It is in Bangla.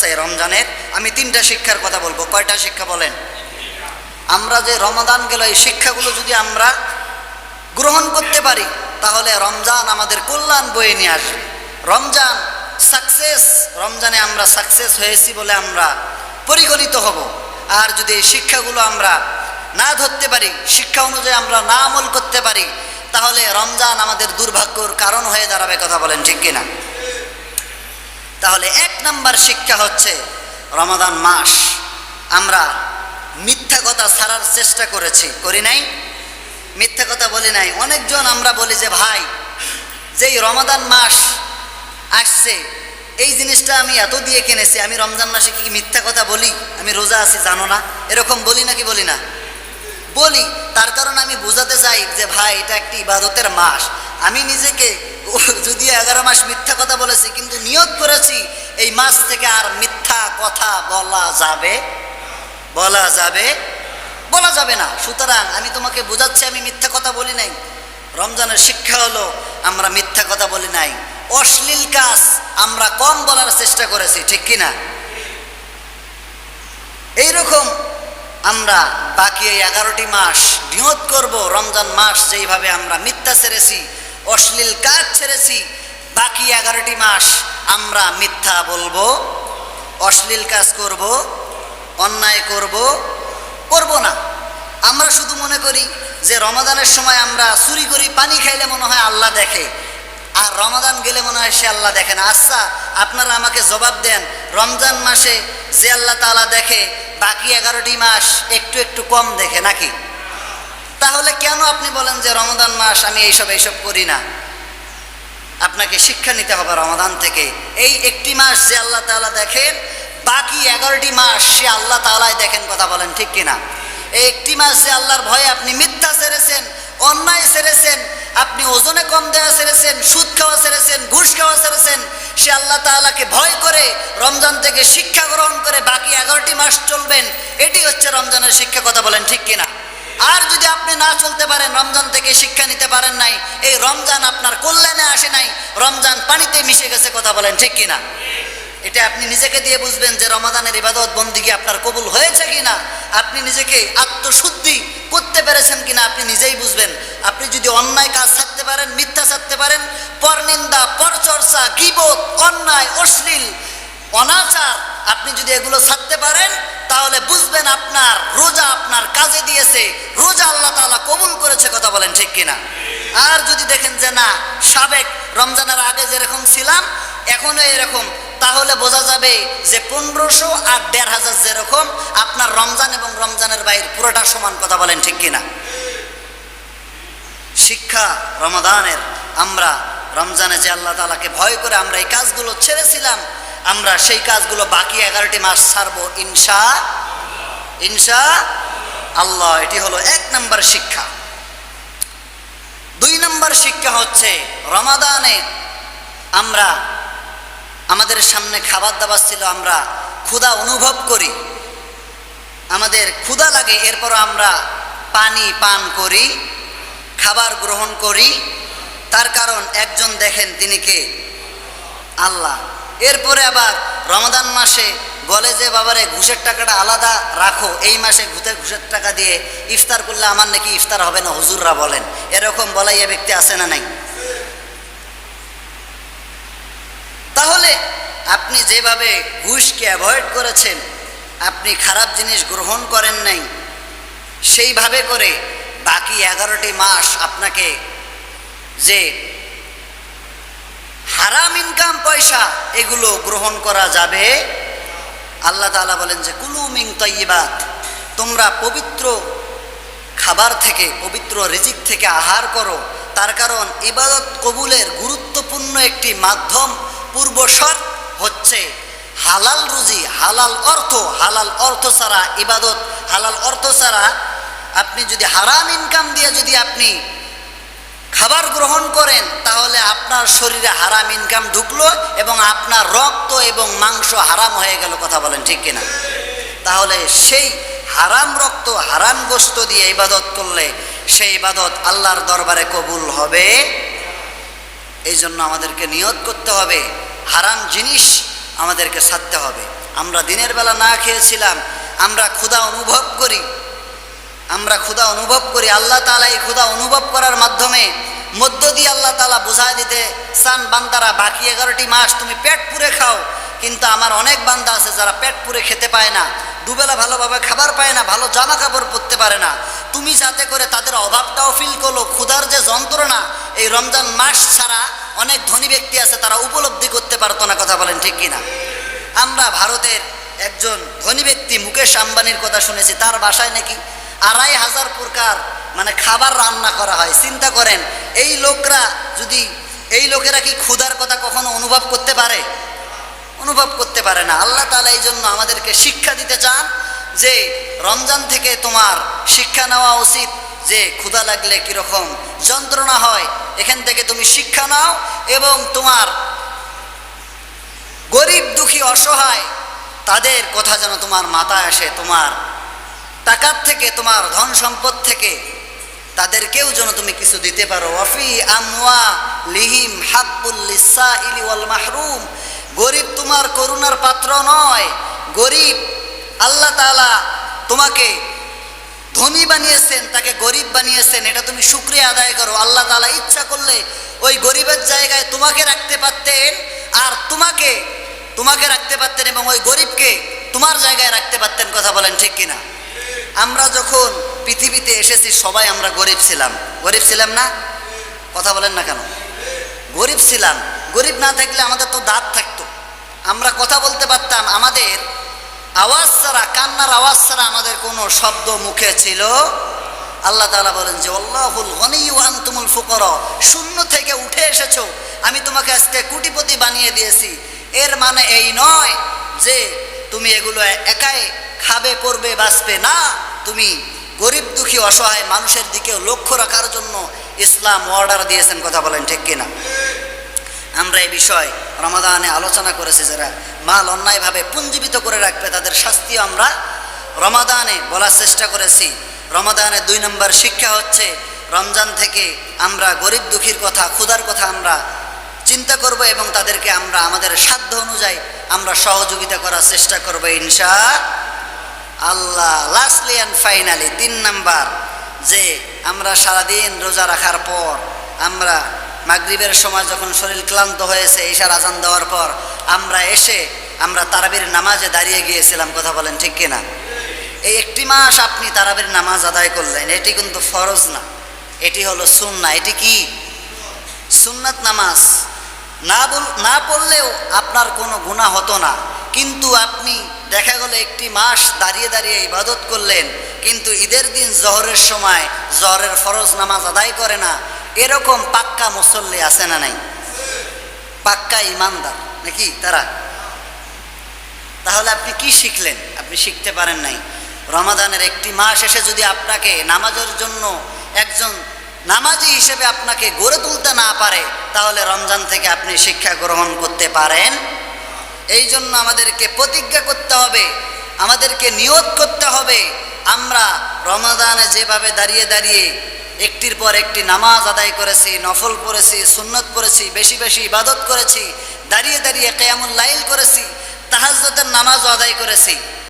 চাই রমজানের, আমি তিনটা শিক্ষার কথা বলব। কয়টা শিক্ষা বলেন? আমরা যে রমাদান গেল, এই শিক্ষাগুলো যদি আমরা গ্রহণ করতে পারি, তাহলে রমজান আমাদের কল্যাণ বয়ে নিয়ে আসবে। রমজান সাকসেস রমজানে আমরা সাকসেস হয়েছি বলে আমরা পরিগণিত হব। আর যদি এই শিক্ষাগুলো আমরা না ধরতে পারি, শিক্ষা অনুযায়ী আমরা না আমল করতে পারি, তাহলে রমজান আমাদের দুর্ভাগ্যর কারণ হয়ে দাঁড়াবে কথা বলেন ঠিক কিনা? তাহলে এক নাম্বার শিক্ষা হচ্ছে রমাদান মাস। আমরা মিথ্যা কথা ছাড়ার চেষ্টা করেছি, করি নাই? মিথ্যা কথা বলি নাই। অনেকজন আমরা বলি যে, ভাই, যেই রমাদান মাস আসছে, এই জিনিসটা আমি এত দিয়ে কিনেছি, আমি রমজান মাসে কি মিথ্যা কথা বলি? আমি রোজা আছি, জানো না? এরকম বলি নাকি বলি না? বলি, তার কারণ আমি বোঝাতে চাই যে, ভাই, এটা একটি ইবাদতের মাস। আমি নিজেকে যদি এগারো মাস মিথ্যা কথা বলেছি, কিন্তু নিয়োগ করেছি, এই মাস থেকে আর মিথ্যা কথা বলা যাবে? বলা যাবে? বলা যাবে না। সুতরাং আমি তোমাকে বোঝাচ্ছি, আমি মিথ্যা কথা বলি নাই। রমজানের শিক্ষা হলো, আমরা মিথ্যা কথা বলি নাই। অশ্লীল কাজ আমরা কম বলার চেষ্টা করেছি, ঠিক কি না? এইরকম আমরা বাকি এই এগারোটি মাস নিয়ত করব, রমজান মাস যেইভাবে আমরা মিথ্যা ছেড়েছি অশ্লীল কাজ ছেড়েছি। বাকি এগারোটি মাস আমরা মিথ্যা বলব, অশ্লীল কাজ করব, অন্যায় করব করব না। আমরা শুধু মনে করি যে রমাদানের সময় আমরা চুরি করি, পানি খাইলে মনে হয় আল্লাহ দেখে, আর রমাদান গেলে মনে হয় সে আল্লাহ দেখে না। আচ্ছা আপনারা আমাকে জবাব দেন, রমজান মাসে যে আল্লাহ তালা দেখে, বাকি এগারোটি মাস একটু একটু কম দেখে নাকি? তাহলে কেন আপনি বলেন যে রমজান মাস আমি এইসব এইসব করি না? আপনাকে শিক্ষা নিতে হবে রমাদান থেকে। এই একটি মাস যে আল্লাহ তাআলা দেখেন, বাকি এগারোটি মাস সে আল্লাহ তাআলাই দেখেন কথা বলেন ঠিক কিনা? এই একটি মাস যে আল্লাহর ভয়ে আপনি মিথ্যা সেরেছেন অন্যায় সেরেছেন আপনি ওজনে কম দেওয়া সেরেছেন সুদ খাওয়া সেরেছেন ঘুষ খাওয়া সেরেছেন সে আল্লাহ তাআলাকে ভয় করে রমজান থেকে শিক্ষা গ্রহণ করে বাকি এগারোটি মাস চলবেন, এটি হচ্ছে রমজানের শিক্ষা কথা বলেন ঠিক কিনা? আর যদি আপনি না চলতে পারেন, রমজান থেকে শিক্ষা নিতে পারেন নাই, এই রমজান আপনার কল্যাণে আসে নাই, রমজান পানিতে মিশে গেছে কথা বলেন, ঠিক কিনা? এটা আপনি নিজেকে দিয়ে বুঝবেন যে রমাদানের ইবাদত বন্দিগি আপনার কবুল হয়েছে কিনা? আপনি নিজেকে আত্মশুদ্ধি করতে পেরেছেন কিনা আপনি নিজেই বুঝবেন। আপনি যদি অন্যায় কাজ ছাড়তে পারেন, মিথ্যা ছাড়তে পারেন, পরনিন্দা, পরচর্চা, গিবত, অন্যায়, অশ্লীল অনাচার, আপনি যদি এগুলো ছাড়তে পারেন, তাহলে বুঝবেন আপনার রোজা আপনার কাজে দিয়েছে। রোজা আল্লাহ তালা কবুল করেছে, কথা বলেন ঠিক কিনা? আর যদি দেখেন যে না, সাবেক রমজানের আগে যেরকম ছিলাম এখনও এরকম, তাহলে বোঝা যাবে যে পনেরোশো আর দেড় হাজার যেরকম, আপনার রমজান এবং রমজানের বাইর পুরোটা সমান, কথা বলেন ঠিক কিনা? শিক্ষা রমাদানের, আমরা রমজানে যে আল্লাহ তালাকে ভয় করে আমরা এই কাজগুলো ছেড়েছিলাম আমরা সেই কাজগুলো বাকি এগারোটি মাস ছাড়বো, ইনশা ইনশা আল্লাহ, এটি হলো এক নম্বর শিক্ষা। দুই নম্বর শিক্ষা হচ্ছে রমাদানে আমরা আমাদের সামনে খাবার দাবার ছিল, আমরা ক্ষুধা অনুভব করি। আমাদের ক্ষুধা লাগে এরপর আমরা পানি পান করি, খাবার গ্রহণ করি। তার কারণ একজন দেখেন তিনি কে? আল্লাহ। এরপরে আবার রমাদান মাসে বলে যে, বাবারে, ঘুষের টাকাটা আলাদা রাখো। এই মাসে ঘুষের ঘুষের টাকা দিয়ে ইফতার করলে আমার নাকি ইফতার হবে না, হুজুররা বলেন। এরকম বলাই এ ব্যক্তি আছে না নাই? তাহলে আপনি যেভাবে ঘুষকে অ্যাভয়েড করেছেন, আপনি খারাপ জিনিস গ্রহণ করেন নাই, সেইভাবে করে বাকি এগারোটি মাস আপনাকে যে হারাম ইনকাম পয়সা, এগুলো গ্রহণ করা যাবে। আল্লাহ তাআলা বলেন যে, কুলু মিং তৈবাত তোমরা পবিত্র খাবার থেকে, পবিত্র রিজিক থেকে আহার করো। তার কারণ ইবাদত কবুলের গুরুত্বপূর্ণ একটি মাধ্যম, পূর্বশর্ত হচ্ছে হালাল রুজি, হালাল অর্থ। হালাল অর্থ ছাড়া ইবাদত, হালাল অর্থ ছাড়া আপনি যদি হারাম ইনকাম দিয়ে যদি আপনি খাবার গ্রহণ করেন, তাহলে আপনার শরীরে হারাম ইনকাম ঢুকলো এবং আপনার রক্ত এবং মাংস হারাম হয়ে গেল, কথা বলেন ঠিক কিনা? তাহলে সেই হারাম রক্ত, হারাম গোস্ত দিয়ে ইবাদত করলে সেই ইবাদত আল্লাহর দরবারে কবুল হবে। এই জন্য আমাদেরকে নিয়ত করতে হবে, হারাম জিনিস আমাদেরকে ছাড়তে হবে। আমরা দিনের বেলা না খেয়েছিলাম, আমরা ক্ষুধা অনুভব করি। আমরা ক্ষুধা অনুভব করি, আল্লাহ তালা এই ক্ষুধা অনুভব করার মাধ্যমে মধ্য দিয়ে আল্লাহ তালা বোঝায় দিতে, সান বান্দারা, বাকি এগারোটি মাস তুমি পেট পুরে খাও। কিন্তু আমার অনেক বান্দা আছে যারা পেট পুরে খেতে পায় না, দুবেলা ভালোভাবে খাবার পায় না, ভালো জামা কাপড় পরতে পারে না। তুমি যাতে করে তাদের অভাবটাও ফিল করল, ক্ষুধার যে যন্ত্রণা, এই রমজান মাস ছাড়া অনেক ধনী ব্যক্তি আছে, তারা উপলব্ধি করতে পারতো না, কথা বলেন ঠিক কিনা? আমরা ভারতের একজন ধনী ব্যক্তি, মুকেশ আম্বানির কথা শুনেছি, তার বাসায় নাকি আড়াই হাজার প্রকার মানে খাবার রান্না করা হয়। চিন্তা করেন, এই লোকরা যদি, এই লোকেরা কি ক্ষুধার কথা কখনো অনুভব করতে পারে? অনুভব করতে পারে না। আল্লাহ তালা এই জন্য আমাদেরকে শিক্ষা দিতে চান যে, রমজান থেকে তোমার শিক্ষা নেওয়া উচিত যে, ক্ষুধা লাগলে কীরকম যন্ত্রণা হয়, এখান থেকে তুমি শিক্ষা নাও এবং তোমার গরিব, দুঃখী, অসহায়, তাদের কথা যেন তোমার মাথায় আসে, তোমার টাকার থেকে, তোমার ধন সম্পদ থেকে। তাদেরকেও যেন তুমি কিছু দিতে পারো। অফি আমওয়া লিহিম হাকুল্লিসা ইলি ওয়াল মাহরুম। গরিব তোমার করুণার পাত্র নয়। গরিব আল্লাহ তাআলা তোমাকে ধনী বানিয়েছেন, তাকে গরিব বানিয়েছেন। এটা তুমি শুক্রিয়া আদায় করো। আল্লাহ তাআলা ইচ্ছা করলে ওই গরিবের জায়গায় তোমাকে রাখতে পারতেন আর তোমাকে তোমাকে রাখতে পারতেন এবং ওই গরিবকে তোমার জায়গায় রাখতে পারতেন। কথা বলেন ঠিক কিনা? আমরা যখন পৃথিবীতে এসেছি, সবাই আমরা গরিব ছিলাম। গরিব ছিলাম না? কথা বলেন না কেন? গরিব ছিলাম। গরিব না থাকলে আমাদের তো দাঁত থাকতো। আমরা কথা বলতে পারতাম, আমাদের আওয়াজ ছাড়া, কান্নার আওয়াজ ছাড়া আমাদের কোনো শব্দ মুখে ছিল। আল্লাহ তাআলা বলেন যে, আল্লাহুল গনি আনতুমুল ফুকর শূন্য থেকে উঠে এসেছ। আমি তোমাকে আজকে কুটিপতি বানিয়ে দিয়েছি। এর মানে এই নয় যে, তুমি এগুলো একাই খাবে পড়বে বাঁচবে না। তুমি গরিব দুঃখী, অসহায় মানুষের দিকেও লক্ষ্য রাখার জন্য ইসলাম অর্ডার দিয়েছেন, কথা বলেন ঠিক কিনা? আমরা এই বিষয় রমাদানে আলোচনা করেছি যারা। মাল অন্যায়ভাবে পুঞ্জীবিত করে রাখবে, তাদের শাস্তিও আমরা রমাদানে বলার চেষ্টা করেছি। রমাদানের দুই নম্বর শিক্ষা হচ্ছে, রমজান থেকে আমরা গরিব দুঃখীর কথা, ক্ষুধার কথা আমরা চিন্তা করব এবং তাদেরকে আমরা, আমাদের সাধ্য অনুযায়ী আমরা সহযোগিতা করার চেষ্টা করব, ইনশা আল্লাহ লাস্টলি অ্যান্ড ফাইনালি তিন নাম্বার, যে আমরা সারাদিন রোজা রাখার পর, আমরা মাগরিবের সময় যখন শরীর ক্লান্ত হয়েছে, ঈশার আজান দেওয়ার পর, আমরা এসে আমরা তারাবির নামাজে দাঁড়িয়ে গিয়েছিলাম, কথা বলেন ঠিক কিনা? এই একটি মাস আপনি তারাবির নামাজ আদায় করলেন, এটি কিন্তু ফরজ না, এটি হলো সুন্না এটি কি? সুন্নাত নামাজ, না বল, না পড়লেও আপনার কোনো গুণা হতো না। কিন্তু আপনি দেখা গেল একটি মাস দাঁড়িয়ে দাঁড়িয়ে ইবাদত করলেন, কিন্তু ঈদের দিন জহরের সময় জহরের ফরজ নামাজ আদায় করে না। এরকম পাক্কা মুসল্লি আছে না নাই? পাক্কা ইমানদার, নাকি তারা? তাহলে আপনি কি শিখলেন? আপনি শিখতে পারেন নাই। রমাদানের একটি মাস এসে যদি আপনাকে নামাজের জন্য একজন নামাজি হিসেবে আপনাকে গড়ে তুলতে না পারে, তাহলে রমজান থেকে আপনি শিক্ষা গ্রহণ করতে পারেন। এই জন্য আমাদেরকে প্রতিজ্ঞা করতে হবে, আমাদেরকে নিয়ত করতে হবে। আমরা রমাদানে যেভাবে দাঁড়িয়ে দাঁড়িয়ে একটির পর একটি নামাজ আদায় করেছি, নফল পড়েছি সুন্নত পড়েছি বেশি বেশি ইবাদত করেছি, দাঁড়িয়ে দাঁড়িয়ে কেয়ামুল লাইল করেছি তাহাজতের নামাজও আদায় করেছি।